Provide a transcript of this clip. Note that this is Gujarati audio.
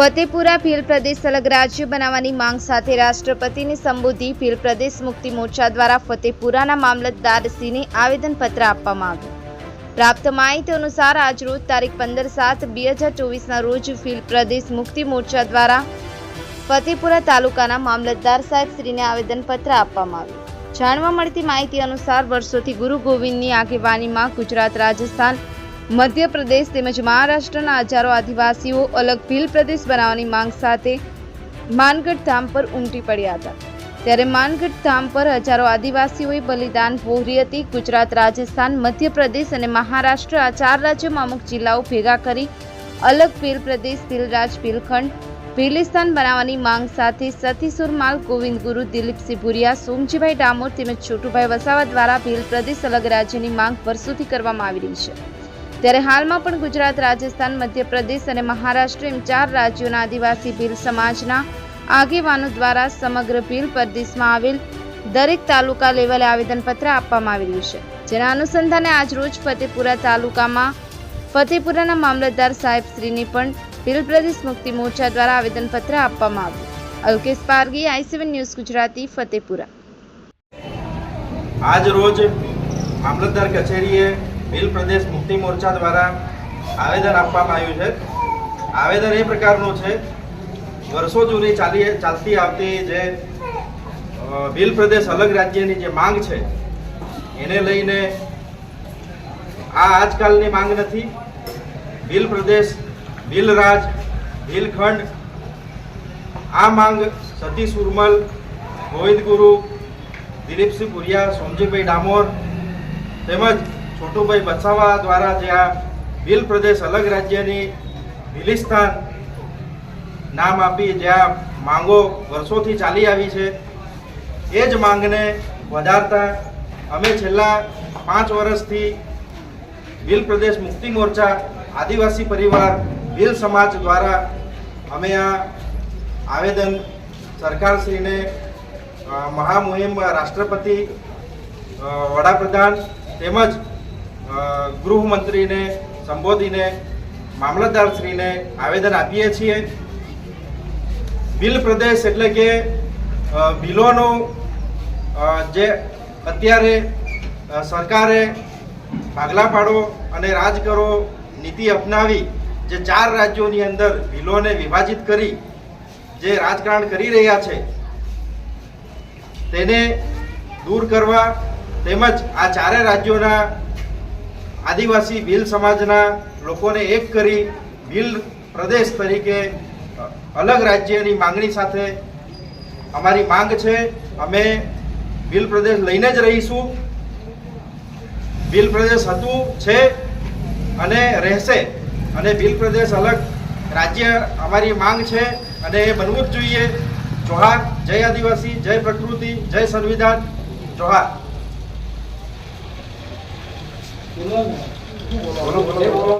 ફતેપુરા ભીલ પ્રદેશ અલગ રાજ્ય બનાવવાની માંગ સાથે રાષ્ટ્રપતિને સંબોધી ભીલ પ્રદેશ મુક્તિ મોરચા દ્વારા ફતેપુરાના મામલતદારશ્રીને આવેદનપત્ર આપવામાં આવ્યું. પ્રાપ્ત માહિતી અનુસાર આજરોજ તારીખ પંદર સાત બે હજાર ચોવીસના રોજ ભીલ પ્રદેશ મુક્તિ મોરચા દ્વારા ફતેપુરા તાલુકાના મામલતદાર સાહેબ શ્રીને આવેદનપત્ર આપવામાં આવ્યું. જાણવા મળતી માહિતી અનુસાર વર્ષોથી ગુરુ ગોવિંદની આગેવાનીમાં ગુજરાત રાજસ્થાન મધ્યપ્રદેશ તેમજ મહારાષ્ટ્રના હજારો આદિવાસીઓ અલગ ભીલ પ્રદેશ બનાવવાની માંગ સાથે માનગઢ ધામ પર ઉમટી પડ્યા હતા. ત્યારે માનગઢ ધામ પર હજારો આદિવાસીઓએ બલિદાન પહોરી હતી. ગુજરાત, રાજસ્થાન, મધ્યપ્રદેશ અને મહારાષ્ટ્ર આ ચાર રાજ્યોમાં અમુક જિલ્લાઓ ભેગા કરી અલગ ભીલ પ્રદેશ ભીલરાજ ભીલખંડ ભીલિસ્તાન બનાવવાની માંગ સાથે સતીસુર માલ, ગોવિંદ ગુરુ, દિલીપસિંહ ભુરિયા, સોમજીભાઈ ડામોર તેમજ છોટુભાઈ વસાવા દ્વારા ભીલ પ્રદેશ અલગ રાજ્યની માંગ વર્ષોથી કરવામાં આવી રહી છે. ત્યારે હાલમાં પણ ગુજરાત, રાજસ્થાન, મધ્યપ્રદેશ અને મહારાષ્ટ્ર એમ ચાર રાજ્યોના આદિવાસી ભીલ સમાજના આગેવાનો દ્વારા સમગ્ર ભીલ પ્રદેશમાં આવેલ દરેક તાલુકા લેવલે આવેદનપત્ર આપવામાં આવી રહ્યું છે. જેના અનુસંધાને આજરોજ ફતેપુરા તાલુકામાં ફતેપુરાના મામલતદાર સાહેબશ્રીને પણ ભીલ પ્રદેશ મુક્તિ મોરચા દ્વારા આવેદનપત્ર આપવામાં આવ્યું. Alkesh Pargi, I news Gujarati, Fatepura. આજ રોજ મામલતદાર કચેરીએ ભીલ પ્રદેશ મુક્તિ મોરચા દ્વારા આવેદન આપવામાં આવ્યું છે. આવેદન એ પ્રકારનું છે, વર્ષો જૂની ચાલી, ચાલતી આવતી જે ભીલ પ્રદેશ અલગ રાજ્યની જે માંગ છે, એને લઈને આ આજકાલની માંગ નથી. ભીલ પ્રદેશ ભીલ રાજ ભીલખંડ આ માંગ સતી સુરમલ ગોવિંદ ગુરુ દિલીપસિંહ પુરિયા સોમજીભાઈ ડામોર તેમજ છોટુભાઈ બસાવા દ્વારા જે આ ભીલ પ્રદેશ અલગ રાજ્યની ભીલિસ્તાન નામ આપી જ્યાં માંગો વર્ષોથી ચાલી આવી છે, એ જ માંગને વધારતા અમે છેલ્લા પાંચ વર્ષથી ભીલ પ્રદેશ મુક્તિ મોરચા આદિવાસી પરિવાર ભીલ સમાજ દ્વારા અમે આ આવેદન સરકારશ્રીને મહામુહિમ રાષ્ટ્રપતિ વડાપ્રધાન તેમજ ગૃહમંત્રીને, સંબોધીને, મામલતદારશ્રીને આવેદન આપીએ છીએ. બિલ પ્રદેશ એટલે કે બિલોનો જે અત્યારે સરકારે ભાગલા પાડો અને રાજ કરો, નીતિ અપનાવી, જે ચાર રાજ્યોની અંદર ભીલોને વિભાજિત કરી, જે રાજકારણ કરી રહ્યા છે, તેને દૂર કરવા તેમજ આ ચારે રાજ્યોના આદિવાસી ભીલ સમાજના લોકોને એક કરી ભીલ પ્રદેશ તરીકે અલગ રાજ્યની માંગણી સાથે અમારી માંગ છે. અમે ભીલ પ્રદેશ લઈને જ રહીશું. ભીલ પ્રદેશ હતું, છે અને રહેશે. અને ભીલ પ્રદેશ અલગ રાજ્ય અમારી માંગ છે અને એ બનવું જ જોઈએ. જોહાર, જય આદિવાસી, જય પ્રકૃતિ, જય સંવિધાન. જોહાર. 그러면 내가